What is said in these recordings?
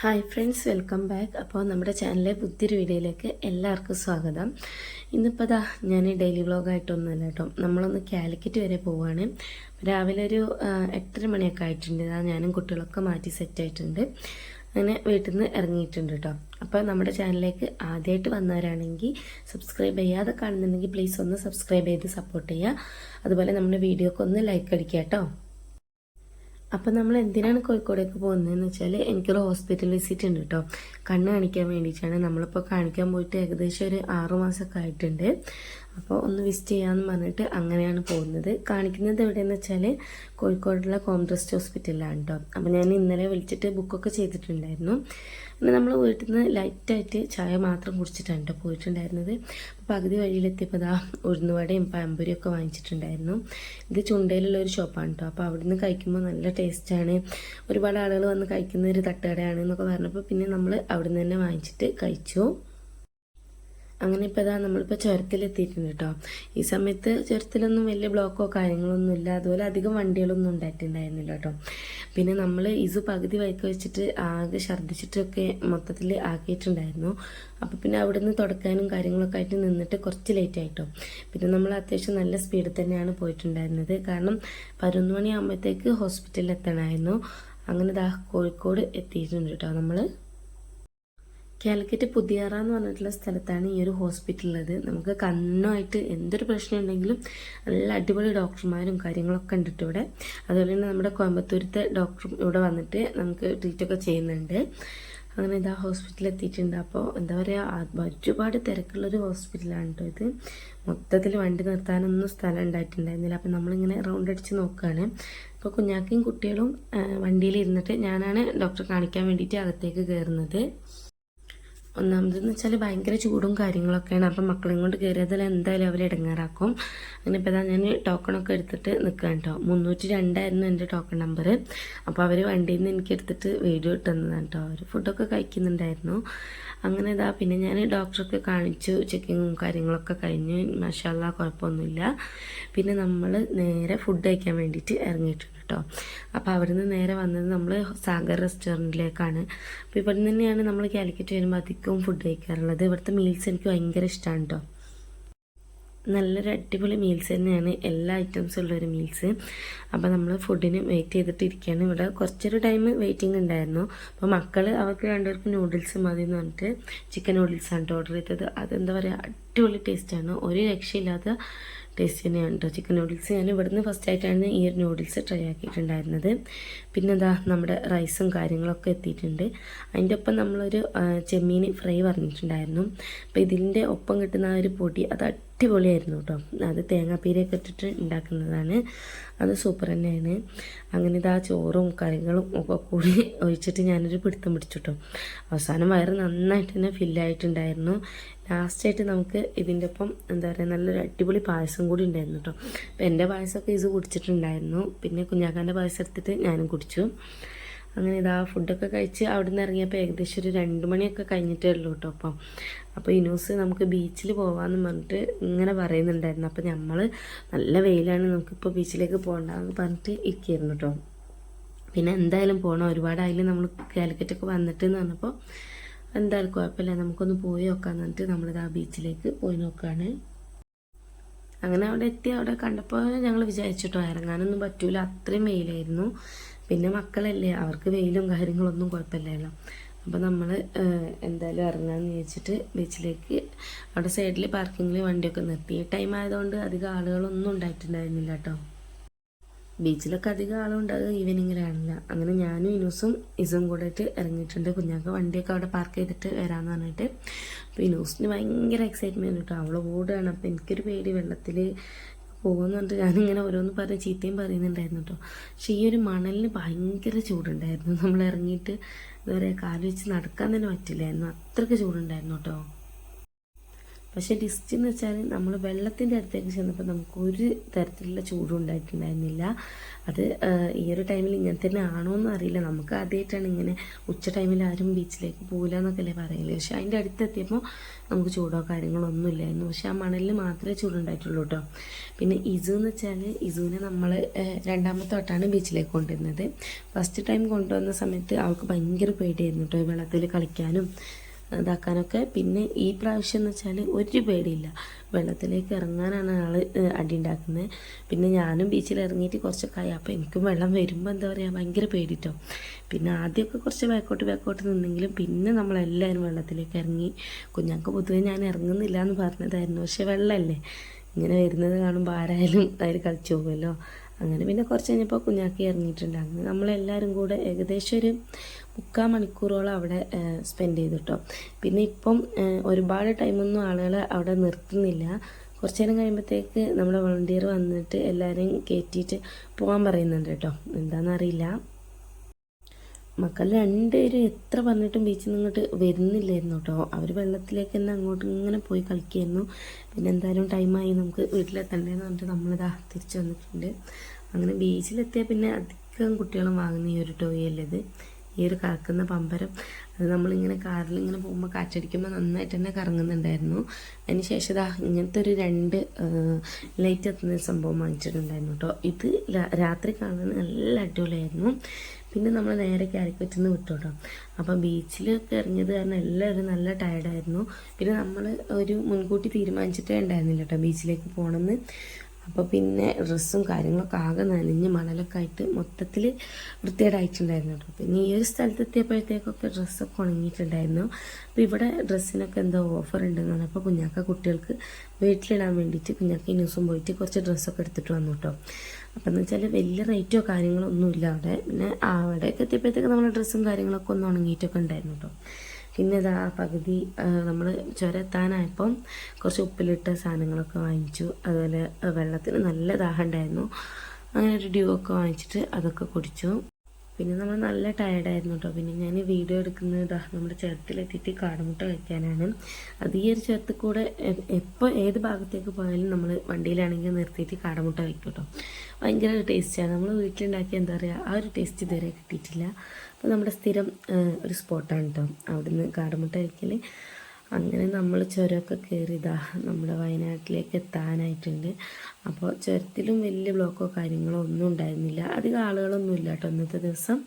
Hi friends welcome back അപ്പോൾ നമ്മുടെ ചാനലിലെ പുതിയൊരു വീഡിയോയിലേക്ക് എല്ലാവർക്കും സ്വാഗതം. ഇന്നിപ്പോൾ ദാ ഞാൻ ഡെയിലി വ്ളോഗായിട്ടൊന്നുമല്ല കേട്ടോ. നമ്മളൊന്ന് കാലിക്കറ്റ് വരെ പോവുകയാണ് രാവിലെ ഒരു എട്ടര മണിയൊക്കെ ആയിട്ടുണ്ട്. ഇതാ ഞാനും കുട്ടികളൊക്കെ മാറ്റി സെറ്റ് ആയിട്ടുണ്ട്. അങ്ങനെ വീട്ടിൽ നിന്ന് ഇറങ്ങിയിട്ടുണ്ട് കേട്ടോ. അപ്പോൾ നമ്മുടെ ചാനലിലേക്ക് ആദ്യമായിട്ട് വന്നവരാണെങ്കിൽ സബ്സ്ക്രൈബ് ചെയ്യാതെ കാണുന്നുണ്ടെങ്കിൽ പ്ലീസ് ഒന്ന് സബ്സ്ക്രൈബ് ചെയ്ത് സപ്പോർട്ട് ചെയ്യുക. അതുപോലെ നമ്മുടെ വീഡിയോക്ക് ഒന്ന് ലൈക്ക് അടിക്കുക കേട്ടോ. അപ്പം നമ്മൾ എന്തിനാണ് കോഴിക്കോടേക്ക് പോകുന്നതെന്ന് വെച്ചാൽ എനിക്കൊരു ഹോസ്പിറ്റൽ വിസിറ്റ് ഉണ്ട് കേട്ടോ കണ്ണ് കാണിക്കാൻ വേണ്ടിയിട്ടാണ്. നമ്മളിപ്പോൾ കാണിക്കാൻ പോയിട്ട് ഏകദേശം ഒരു ആറു മാസമൊക്കെ ആയിട്ടുണ്ട്. അപ്പോൾ ഒന്ന് വിസിറ്റ് ചെയ്യാമെന്ന് പറഞ്ഞിട്ട് അങ്ങനെയാണ് പോകുന്നത്. കാണിക്കുന്നത് എവിടെയെന്ന് വെച്ചാൽ കോഴിക്കോടുള്ള കോംട്രസ്റ്റ് ഹോസ്പിറ്റലിലാണ് കേട്ടോ അപ്പോൾ ഞാൻ ഇന്നലെ വിളിച്ചിട്ട് ബുക്കൊക്കെ ചെയ്തിട്ടുണ്ടായിരുന്നു. പിന്നെ നമ്മൾ വീട്ടിൽ നിന്ന് ലൈറ്റായിട്ട് ചായ മാത്രം കുടിച്ചിട്ടാണ് കേട്ടോ പോയിട്ടുണ്ടായിരുന്നത്. പകുതി വഴിയിലെത്തിയപ്പോൾ ദാ ഉഴുന്നുവടയും പഴംപൊരിയും ഒക്കെ വാങ്ങിച്ചിട്ടുണ്ടായിരുന്നു. ഇത് ചുണ്ടയിലുള്ള ഒരു ഷോപ്പാണ് കേട്ടോ അപ്പോൾ അവിടുന്ന് കഴിക്കുമ്പോൾ നല്ല ടേസ്റ്റാണ് ഒരുപാട് ആളുകൾ വന്ന് കഴിക്കുന്ന ഒരു തട്ടുകടയാണ് എന്നൊക്കെ പറഞ്ഞപ്പോൾ പിന്നെ നമ്മൾ അവിടെ നിന്ന് തന്നെ വാങ്ങിച്ചിട്ട് കഴിച്ചു. അങ്ങനെ ഇപ്പോൾ ഇതാ നമ്മളിപ്പോൾ ചുരത്തിലെത്തിയിട്ടുണ്ട് കേട്ടോ ഈ സമയത്ത് ചുരത്തിലൊന്നും വലിയ ബ്ലോക്കോ കാര്യങ്ങളൊന്നും ഇല്ല. അതുപോലെ അധികം വണ്ടികളൊന്നും ഉണ്ടായിട്ടുണ്ടായിരുന്നില്ല കേട്ടോ പിന്നെ നമ്മൾ ഇസു പകുതി വൈക്ക് വെച്ചിട്ട് ആകെ ഛർദ്ദിച്ചിട്ടൊക്കെ മൊത്തത്തിൽ ആക്കിയിട്ടുണ്ടായിരുന്നു. അപ്പോൾ പിന്നെ അവിടെ നിന്ന് തുടക്കാനും കാര്യങ്ങളൊക്കെ ആയിട്ട് നിന്നിട്ട് കുറച്ച് ലേറ്റ് ആയിട്ടോ പിന്നെ നമ്മൾ അത്യാവശ്യം നല്ല സ്പീഡിൽ തന്നെയാണ് പോയിട്ടുണ്ടായിരുന്നത്. കാരണം പതിനൊന്ന് മണിയാകുമ്പോഴത്തേക്ക് ഹോസ്പിറ്റലിൽ എത്തണമായിരുന്നു. അങ്ങനെ ദാ കോഴിക്കോട് എത്തിയിട്ടുണ്ട് കേട്ടോ നമ്മൾ കാലിക്കറ്റ് പുതിയറ എന്ന് പറഞ്ഞിട്ടുള്ള സ്ഥലത്താണ് ഈ ഒരു ഹോസ്പിറ്റൽ ഉള്ളത്. നമുക്ക് കണ്ണുമായിട്ട് എന്തൊരു പ്രശ്നം ഉണ്ടെങ്കിലും നല്ല അടിപൊളി ഡോക്ടർമാരും കാര്യങ്ങളൊക്കെ ഉണ്ട് ഇവിടെ. അതുപോലെ തന്നെ നമ്മുടെ കോയമ്പത്തൂരത്തെ ഡോക്ടറും ഇവിടെ വന്നിട്ട് നമുക്ക് ട്രീറ്റൊക്കെ ചെയ്യുന്നുണ്ട്. അങ്ങനെ ഇതാ ഹോസ്പിറ്റലിൽ എത്തിയിട്ടുണ്ട്. അപ്പോൾ എന്താ പറയുക ഒരുപാട് തിരക്കുള്ളൊരു ഹോസ്പിറ്റലാണ് കേട്ടോ ഇത്. മൊത്തത്തിൽ വണ്ടി നിർത്താനൊന്നും സ്ഥലം ഉണ്ടായിട്ടുണ്ടായിരുന്നില്ല. അപ്പം നമ്മളിങ്ങനെ റൗണ്ട് അടിച്ച് നോക്കുകയാണ് അപ്പോൾ കുഞ്ഞാക്കയും കുട്ടികളും വണ്ടിയിൽ ഇരുന്നിട്ട് ഞാനാണ് ഡോക്ടറെ കാണിക്കാൻ വേണ്ടിയിട്ട് അകത്തേക്ക് കയറുന്നത് ഒന്നാമതെന്ന് വെച്ചാൽ ഭയങ്കര ചൂടും കാര്യങ്ങളൊക്കെയാണ്. അപ്പം മക്കളെയും കൊണ്ട് കയറിയതിൽ എന്തായാലും അവർ ഇടങ്ങാറാക്കും. അങ്ങനെ ഇപ്പോൾ ഞാൻ ടോക്കണൊക്കെ എടുത്തിട്ട് നിൽക്കാൻ കേട്ടോ മുന്നൂറ്റി രണ്ടായിരുന്നു എന്റെ ടോക്കൺ നമ്പർ അപ്പോൾ അവർ വണ്ടിയിൽ നിന്ന് എനിക്ക് എടുത്തിട്ട് വീഡിയോ ഇട്ടുന്നതാണ് കേട്ടോ അവർ ഫുഡൊക്കെ കഴിക്കുന്നുണ്ടായിരുന്നു. അങ്ങനെ ഇതാ പിന്നെ ഞാൻ ഡോക്ടറൊക്കെ കാണിച്ചു ചെക്കിങ്ങും കാര്യങ്ങളൊക്കെ കഴിഞ്ഞു. മഷാല്ല കുഴപ്പമൊന്നുമില്ല. പിന്നെ നമ്മൾ നേരെ ഫുഡ് കഴിക്കാൻ വേണ്ടിയിട്ട് ഇറങ്ങിയിട്ടുണ്ട്. കേട്ടോ. അപ്പോൾ അവിടെ നിന്ന് നേരെ വന്നത് നമ്മൾ സാഗർ റെസ്റ്റോറന്റിലേക്കാണ് അപ്പോൾ ഇവിടെ നിന്ന് തന്നെയാണ് നമ്മൾ കാലിക്കറ്റ് വരുമ്പോൾ അധികവും ഫുഡ് കഴിക്കാറുള്ളത്. ഇവിടുത്തെ മീൽസ് എനിക്ക് ഭയങ്കര ഇഷ്ടമാണ് കേട്ടോ നല്ലൊരു അടിപൊളി മീൽസ് തന്നെയാണ് എല്ലാ ഐറ്റംസും ഉള്ളൊരു മീൽസ് അപ്പോൾ നമ്മൾ ഫുഡിന് വെയിറ്റ് ചെയ്തിട്ടിരിക്കുകയാണ് ഇവിടെ കുറച്ചൊരു ടൈം വെയിറ്റിംഗ് ഉണ്ടായിരുന്നു. അപ്പോൾ മക്കൾ അവർക്ക് രണ്ടുപേർക്ക് നൂഡിൽസ് മതി എന്ന് പറഞ്ഞിട്ട് ചിക്കൻ നൂഡിൽസാണ് ഓർഡർ ചെയ്തത്. അതെന്താ പറയുക അടിപൊളി ടേസ്റ്റാണ്. ഒരു രക്ഷയില്ലാത്ത ടേസ്റ്റ് തന്നെയാണ് കേട്ടോ ചിക്കൻ നൂഡിൽസ്. ഞാൻ ഇവിടുന്ന് ഫസ്റ്റ് ആയിട്ടാണ് ഈ ഒരു നൂഡിൽസ് ട്രൈ ആക്കിയിട്ടുണ്ടായിരുന്നത്. പിന്നെ എന്താ നമ്മുടെ റൈസും കാര്യങ്ങളൊക്കെ എത്തിയിട്ടുണ്ട്. അതിന്റെ ഒപ്പം നമ്മളൊരു ചെമ്മീൻ ഫ്രൈ പറഞ്ഞിട്ടുണ്ടായിരുന്നു. അപ്പോൾ ഇതിന്റെ ഒപ്പം കിട്ടുന്ന ആ ഒരു പൊടി അത് അടിപൊളിയായിരുന്നു കേട്ടോ അത് തേങ്ങാപ്പീരയൊക്കെ ഇട്ടിട്ട് ഉണ്ടാക്കുന്നതാണ്. അത് സൂപ്പർ തന്നെയാണ്. അങ്ങനെ ഇതാ ചോറും കറികളും ഒക്കെ കൂടി ഒഴിച്ചിട്ട് ഞാനൊരു പിടുത്തം പിടിച്ചു കേട്ടോ അവസാനം വയറ് നന്നായിട്ട് തന്നെ ഫില്ലായിട്ടുണ്ടായിരുന്നു ലാസ്റ്റായിട്ട് നമുക്ക് ഇതിന്റെ ഒപ്പം എന്താ പറയുക നല്ലൊരു അടിപൊളി പായസം കൂടി ഉണ്ടായിരുന്നു കേട്ടോ അപ്പം എന്റെ പായസമൊക്കെ ഇത് കുടിച്ചിട്ടുണ്ടായിരുന്നു. പിന്നെ കുഞ്ഞാക്കാന്റെ പായസം എടുത്തിട്ട് ഞാനും കുടിച്ചു. അങ്ങനെ ഇതാ ഫുഡൊക്കെ കഴിച്ച് അവിടെ നിന്ന് ഇറങ്ങിയപ്പോൾ ഏകദേശം ഒരു രണ്ട് മണിയൊക്കെ കഴിഞ്ഞിട്ടേ ഉള്ളൂ കേട്ടോ അപ്പം അപ്പോൾ ഇനൂസ് നമുക്ക് ബീച്ചിൽ പോകാമെന്ന് പറഞ്ഞിട്ട് ഇങ്ങനെ പറയുന്നുണ്ടായിരുന്നു. അപ്പോൾ നമ്മൾ നല്ല വെയിലാണ് നമുക്കിപ്പോൾ ബീച്ചിലേക്ക് പോകണ്ടെന്ന് പറഞ്ഞിട്ട് ഇരിക്കുകയായിരുന്നു കേട്ടോ പിന്നെ എന്തായാലും പോകണം ഒരുപാടായാലും നമ്മൾ കാലിക്കറ്റൊക്കെ വന്നിട്ട് എന്ന് പറഞ്ഞപ്പോൾ എന്തായാലും കുഴപ്പമില്ല. നമുക്കൊന്ന് പോയി നോക്കാന്ന് പറഞ്ഞിട്ട് നമ്മളിത് ആ ബീച്ചിലേക്ക് പോയി നോക്കുകയാണ് അങ്ങനെ അവിടെ എത്തി. അവിടെ കണ്ടപ്പോൾ ഞങ്ങൾ വിചാരിച്ചിട്ടോ ഇറങ്ങാനൊന്നും പറ്റൂല. അത്രയും വെയിലായിരുന്നു. പിന്നെ മക്കളല്ലേ അവർക്ക് വെയിലും കാര്യങ്ങളൊന്നും കുഴപ്പമില്ലല്ലോ. അപ്പോൾ നമ്മൾ എന്തായാലും ഇറങ്ങാമെന്ന് വിചാരിച്ചിട്ട് ബീച്ചിലേക്ക് അവിടെ സൈഡിൽ പാർക്കിങ്ങിൽ വണ്ടിയൊക്കെ നിർത്തി. ടൈം ആയതുകൊണ്ട് അധികം ആളുകളൊന്നും ഉണ്ടായിട്ടുണ്ടായിരുന്നില്ല കേട്ടോ. ബീച്ചിലൊക്കെ അധികം ആളുണ്ടാകുക ഈവനിങ്ങിലാണില്ല അങ്ങനെ ഞാനും ഇനൂസും ഇസും കൂടെയിട്ട് ഇറങ്ങിയിട്ടുണ്ട്. കുഞ്ഞാക്ക് വണ്ടിയൊക്കെ അവിടെ പാർക്ക് ചെയ്തിട്ട് വരാമെന്ന് പറഞ്ഞിട്ട്. അപ്പോൾ ഇനൂസിന് ഭയങ്കര എക്സൈറ്റ്മെന്റ് കേട്ടോ അവൾ ഓടുകയാണ്. അപ്പോൾ എനിക്കൊരു പേടി. വെള്ളത്തിൽ പോകുമെന്ന് പറഞ്ഞിട്ട് ഞാനിങ്ങനെ ഓരോന്ന് പറഞ്ഞ് ചീത്തയും പറയുന്നുണ്ടായിരുന്നു കേട്ടോ പക്ഷേ ഈ ഒരു മണലിന് ഭയങ്കര ചൂടുണ്ടായിരുന്നു. നമ്മൾ ഇറങ്ങിയിട്ട് പറയുക കാൽ വെച്ച് നടക്കാൻ തന്നെ പറ്റില്ലായിരുന്നു. അത്രയ്ക്ക് ചൂടുണ്ടായിരുന്നു കേട്ടോ പക്ഷേ ഡിസ്റ്റ് എന്ന് വെച്ചാൽ നമ്മൾ വെള്ളത്തിന്റെ അടുത്തേക്ക് ചെന്നപ്പോൾ നമുക്ക് ഒരു തരത്തിലുള്ള ചൂടും ഉണ്ടായിട്ടുണ്ടായിരുന്നില്ല. അത് ഈ ഒരു ടൈമിൽ ഇങ്ങനെ തന്നെ ആണോ എന്ന് അറിയില്ല. നമുക്ക് ആദ്യമായിട്ടാണ് ഇങ്ങനെ ഉച്ച ടൈമിൽ ആരും ബീച്ചിലേക്ക് പോകില്ല എന്നൊക്കെ അല്ലേ പറയൽ. പക്ഷെ അതിന്റെ അടുത്തെത്തിയപ്പോൾ നമുക്ക് ചൂടോ കാര്യങ്ങളോ ഒന്നും ഇല്ലായിരുന്നു. പക്ഷെ ആ മണലിൽ മാത്രമേ ചൂടുണ്ടായിട്ടുള്ളൂ കേട്ടോ. പിന്നെ ഇസു എന്ന് വെച്ചാൽ ഇസുവിനെ നമ്മൾ രണ്ടാമത്തെ തൊട്ടാണ് ബീച്ചിലേക്ക് കൊണ്ടുവരുന്നത്. ഫസ്റ്റ് ടൈം കൊണ്ടുവന്ന സമയത്ത് അവൾക്ക് ഭയങ്കര പേടിയായിരുന്നു കേട്ടോ വെള്ളത്തിൽ കളിക്കാനും. ഇതാക്കാനൊക്കെ. പിന്നെ ഈ പ്രാവശ്യം എന്ന് വെച്ചാൽ ഒരു പേടിയില്ല. വെള്ളത്തിലേക്ക് ഇറങ്ങാനാണ് ആൾ അടി ഉണ്ടാക്കുന്നത് പിന്നെ ഞാനും ബീച്ചിൽ ഇറങ്ങിയിട്ട് കുറച്ചൊക്കെ ആയി അപ്പോൾ എനിക്കും വെള്ളം വരുമ്പോൾ എന്താ പറയുക ഭയങ്കര പേടിട്ടോ. പിന്നെ ആദ്യമൊക്കെ കുറച്ച് ബാക്കോട്ട് ബാക്കോട്ട് നിന്നെങ്കിലും പിന്നെ നമ്മളെല്ലാവരും വെള്ളത്തിലേക്ക് ഇറങ്ങി. കുഞ്ഞാക്ക് പൊതുവേ ഞാൻ ഇറങ്ങുന്നില്ല എന്ന് പറഞ്ഞതായിരുന്നു. പക്ഷെ വെള്ളമല്ലേ ഇങ്ങനെ വരുന്നത് കാണുമ്പോൾ ആരായാലും അതിൽ കളിച്ചു പോകുമല്ലോ അങ്ങനെ പിന്നെ കുറച്ച് കഴിഞ്ഞപ്പോൾ കുഞ്ഞാക്കി ഇറങ്ങിയിട്ടുണ്ട്. അങ്ങനെ നമ്മളെല്ലാവരും കൂടെ ഏകദേശം ഒരു മുക്കാൽ മണിക്കൂറോളം അവിടെ സ്പെൻഡ് ചെയ്തു കേട്ടോ പിന്നെ ഇപ്പം ഒരുപാട് ടൈമൊന്നും ആളുകൾ അവിടെ നിർത്തുന്നില്ല. കുറച്ച് നേരം കഴിയുമ്പോഴത്തേക്ക് നമ്മുടെ വളണ്ടിയർ വന്നിട്ട് എല്ലാവരെയും കയറ്റിയിട്ട് പോകാൻ പറയുന്നുണ്ട് കേട്ടോ. എന്താണെന്നറിയില്ല മക്കൾ രണ്ടുപേരും എത്ര പറഞ്ഞിട്ടും ബീച്ചിൽ നിന്ന് ഇങ്ങോട്ട് വരുന്നില്ലായിരുന്നു കേട്ടോ. അവർ വെള്ളത്തിലേക്ക് തന്നെ അങ്ങോട്ട് ഇങ്ങനെ പോയി കളിക്കായിരുന്നു. പിന്നെ എന്തായാലും ടൈമായി നമുക്ക് വീട്ടിലെത്തണ്ടേന്ന് പറഞ്ഞിട്ട് നമ്മളിതാ തിരിച്ചു വന്നിട്ടുണ്ട്. അങ്ങനെ ബീച്ചിലെത്തിയാൽ പിന്നെ അധികം കുട്ടികളും വാങ്ങുന്ന ഈ ഒരു ടോയ് അല്ലേ ഇത്. ഈ ഒരു കറക്കുന്ന പമ്പരം അത് നമ്മളിങ്ങനെ കാറിൽ ഇങ്ങനെ പോകുമ്പോൾ കാറ്റടിക്കുമ്പോൾ നന്നായിട്ട് തന്നെ കറങ്ങുന്നുണ്ടായിരുന്നു. അതിന് ശേഷം ഇതാ ഇങ്ങനത്തെ ഒരു രണ്ട് ലൈറ്റ് എത്തുന്ന സംഭവം വാങ്ങിച്ചിട്ടുണ്ടായിരുന്നു കേട്ടോ ഇത് രാത്രി കാണാൻ നല്ല അടിപൊളിയായിരുന്നു. പിന്നെ നമ്മൾ നേരെ കാലിക്കറ്റിൽ നിന്ന് വിട്ടു കേട്ടോ അപ്പം ബീച്ചിലൊക്കെ ഇറങ്ങിയത് കാരണം എല്ലാവരും നല്ല ടയർഡായിരുന്നു പിന്നെ നമ്മൾ ഒരു മുൻകൂട്ടി തീരുമാനിച്ചിട്ടേ ഉണ്ടായിരുന്നില്ല കേട്ടോ ബീച്ചിലേക്ക് പോകണമെന്ന് അപ്പോൾ പിന്നെ ഡ്രസ്സും കാര്യങ്ങളൊക്കെ ആകെ നനഞ്ഞ് മണലൊക്കെ ആയിട്ട് മൊത്തത്തിൽ വൃത്തികേടായിട്ടുണ്ടായിരുന്നു കേട്ടോ. പിന്നെ ഈ ഒരു സ്ഥലത്ത് എത്തിയപ്പോഴത്തേക്കൊക്കെ ഡ്രസ്സൊക്കെ ഉണങ്ങിയിട്ടുണ്ടായിരുന്നു. അപ്പോൾ ഇവിടെ ഡ്രസ്സിനൊക്കെ എന്തോ ഓഫർ ഉണ്ടെന്നാണ്. അപ്പോൾ കുഞ്ഞാക്ക കുട്ടികൾക്ക് വീട്ടിലിടാൻ വേണ്ടിയിട്ട് കുഞ്ഞാക്ക ന്യൂസും പോയിട്ട് കുറച്ച് ഡ്രസ്സൊക്കെ എടുത്തിട്ട് വന്നു കേട്ടോ. അപ്പം എന്ന് വെച്ചാൽ വലിയ റേറ്റോ കാര്യങ്ങളോ ഒന്നുമില്ല അവിടെ. പിന്നെ അവിടെയൊക്കെ എത്തിയപ്പോഴത്തേക്ക് നമ്മുടെ ഡ്രസ്സും കാര്യങ്ങളൊക്കെ ഒന്ന് ഉണങ്ങിയിട്ടൊക്കെ ഉണ്ടായിരുന്നു കേട്ടോ. പിന്നെ ഇതാ പകുതി നമ്മൾ ചുരത്താനായപ്പം കുറച്ച് ഉപ്പിലിട്ട സാധനങ്ങളൊക്കെ വാങ്ങിച്ചു. അതുപോലെ വെള്ളത്തിന് നല്ല ദാഹം ഉണ്ടായിരുന്നു. അങ്ങനെ ഒരു ഡ്യൂ ഒക്കെ വാങ്ങിച്ചിട്ട് അതൊക്കെ കുടിച്ചു. പിന്നെ നമ്മൾ നല്ല ടയർഡായിരുന്നു കേട്ടോ പിന്നെ ഞാൻ വീഡിയോ എടുക്കുന്നത് നമ്മുടെ ചുരത്തിലെത്തിയിട്ട് കാടുമുട്ട കഴിക്കാനാണ്. അത് ഈ ഒരു ചുരത്തിൽ കൂടെ എപ്പോൾ ഏത് ഭാഗത്തേക്ക് പോയാലും നമ്മൾ വണ്ടിയിലാണെങ്കിൽ നിർത്തിയിട്ട് കാടമുട്ട കഴിക്കും കേട്ടോ ഭയങ്കര ടേസ്റ്റാണ് നമ്മൾ വീട്ടിലുണ്ടാക്കിയ എന്താ പറയുക ആ ഒരു ടേസ്റ്റ് ഇതുവരെ കിട്ടിയിട്ടില്ല. അപ്പോൾ നമ്മുടെ സ്ഥിരം ഒരു സ്പോട്ടാണ് കേട്ടോ അവിടുന്ന് കാടമുട്ട കഴിക്കൽ അങ്ങനെ നമ്മൾ ചുരമൊക്കെ കയറിയതാ നമ്മുടെ വയനാട്ടിലേക്ക് എത്താനായിട്ടുണ്ട്. അപ്പോൾ ചുരത്തിലും വലിയ ബ്ലോക്കോ കാര്യങ്ങളോ ഒന്നും ഉണ്ടായിരുന്നില്ല. അധികം ആളുകളൊന്നും ഇല്ല കേട്ടോ അന്നത്തെ ദിവസം.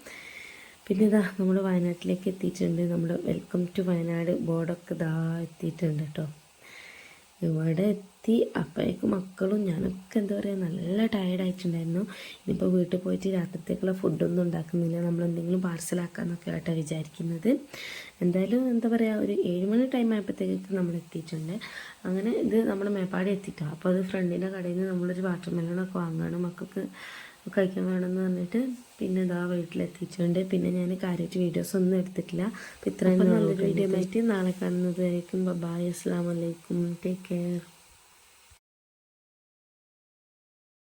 പിന്നെ ഇതാ നമ്മൾ വയനാട്ടിലേക്ക് എത്തിയിട്ടുണ്ട്. നമ്മുടെ വെൽക്കം ടു വയനാട് ബോർഡൊക്കെ ഇതാ എത്തിയിട്ടുണ്ട് കേട്ടോ. ഇവിടെ എത്തി. അപ്പോഴേക്കും മക്കളും ഞാനൊക്കെ എന്താ പറയുക നല്ല ടയർഡായിട്ടുണ്ടായിരുന്നു ഇനിയിപ്പോൾ വീട്ടിൽ പോയിട്ട് രാത്രിത്തേക്കുള്ള ഫുഡൊന്നും ഉണ്ടാക്കുന്നില്ല. നമ്മൾ എന്തെങ്കിലും പാർസലാക്കാമെന്നൊക്കെ ആയിട്ടാണ് വിചാരിക്കുന്നത്. എന്തായാലും എന്താ പറയുക ഒരു ഏഴ് മണി ടൈം ആയപ്പോഴത്തേക്ക് നമ്മൾ എത്തിയിട്ടുണ്ട്. അങ്ങനെ ഇത് നമ്മൾ മേപ്പാടി എത്തിക്കാം അപ്പോൾ അത് ഫ്രണ്ടിന്റെ കടയിൽ നിന്ന് നമ്മളൊരു വാട്ടർ മെലണൊക്കെ വാങ്ങുകയാണ് മക്കൾക്ക് കഴിക്കാൻ വേണമെന്ന് പറഞ്ഞിട്ട് പിന്നെ ഇതാ വീട്ടിലെത്തിച്ചുകൊണ്ട് പിന്നെ ഞാൻ കാര്യമായിട്ട് വീഡിയോസ് ഒന്നും എടുത്തിട്ടില്ല. അപ്പം ഇത്രയും നല്ലൊരു വീഡിയോ ആയിട്ട് നാളെ കാണുന്നത് ബബായ് അസ്സാം വലൈക്കും ടേക്ക് കെയർ